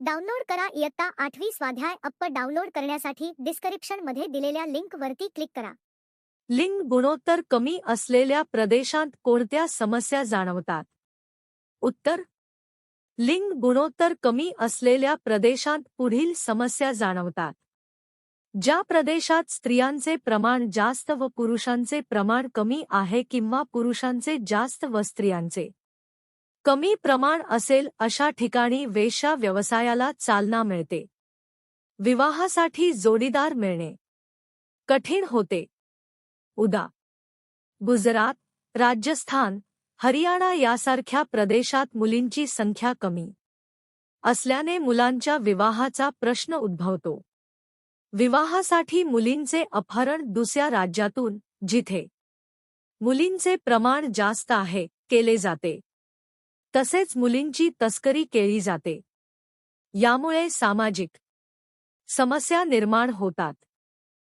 Download करा इयत्ता आठवी स्वाध्याय अप्प डाउनलोड करण्यासाठी डिस्क्रिप्शनमध्ये दिलेल्या लिंक वरती क्लिक करा. लिंग गुणोत्तर कमी असलेल्या प्रदेशात कोणत्या समस्या जाणवतात? उत्तर लिंग गुणोत्तर कमी असलेल्या प्रदेशात पुढील समस्या जाणवतात. ज्या प्रदेशात स्त्रियांचे प्रमाण जास्त व पुरुषांचे प्रमाण कमी आहे किंवा पुरुषांचे जास्त व स्त्रियांचे कमी प्रमाण असेल अशा ठिकाणी वेश्या व्यवसायाला चालना मिळते. विवाहासाठी जोडीदार मिळणे. कठीण होते. उदा. गुजरात राजस्थान हरियाणा यासारख्या प्रदेशात मुलींची संख्या कमी. असल्याने मुलांच्या विवाहाचा प्रश्न उद्भवतो. विवाहासाठी मुलींचे अपहरण दुसऱ्या राज्यातून जिथे. मुलींचे प्रमाण जास्त आहे केले जाते. तसेच मुलींची तस्करी केली जाते. यामुळे सामाजिक समस्या निर्माण होतात.